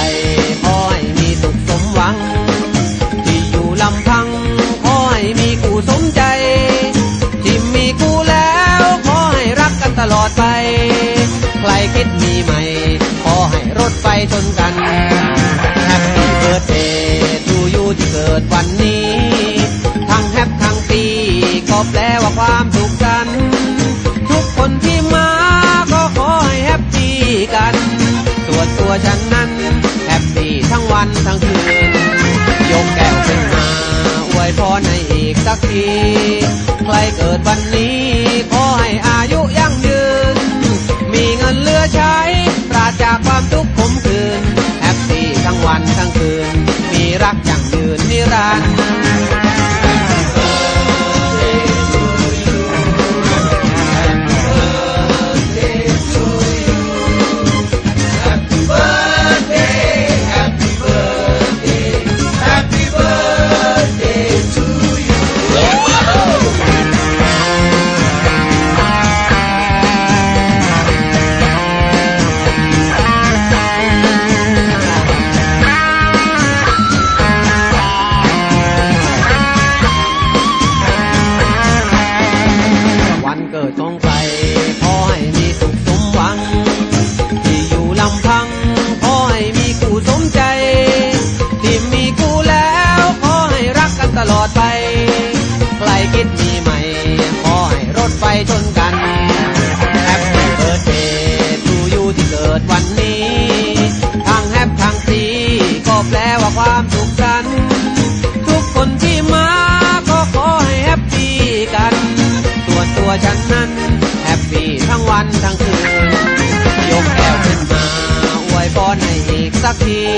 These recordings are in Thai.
ขอใคอให้มีสุขสมหวัง ที่อยู่ลำพัง ขอให้มีกูสมใจ ที่มีกูแล้ว ขอให้รักกันตลอดไป ใครคิดมีใหม่ ขอให้รถไฟชนกันแฮปปี้เบิร์ดเดย์ทูยูที่เกิดวันนี้ ทั้งแฮปทั้งปีก็แปลว่าความสุขสัน ที ใครเกิดวันนี้ ขอให้อายุยั่งยืน มีเงินเหลือใช้ ปราศจากความทุกข์ขมขื่นแฮปปี้ทั้งวันทั้งคืน มีรักยั่ง ตลอดไป ใครคิดมีใหม่ ขอให้รถไฟชนกันแฮปปี้เบิร์ดเดย์ทูยูที่เกิดวันนี้ทางแฮปทางซีก็แปลว่าความสุขสันทุกคนที่มาก็ขอให้แฮปปี้กันส่วตัวฉันนั้นแฮปปี้ทั้งวันทั้งคืน ยกแก้วขึ้นมาอวยพรให้อีกสักที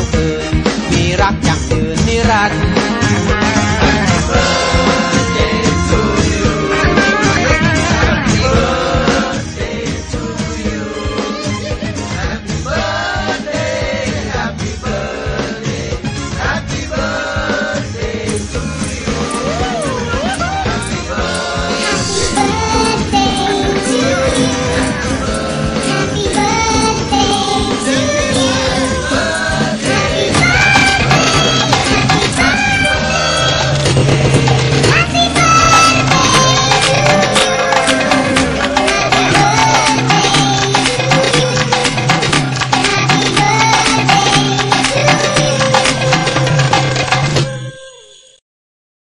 วเกิน มีรักอย่างยืนนิรันดร์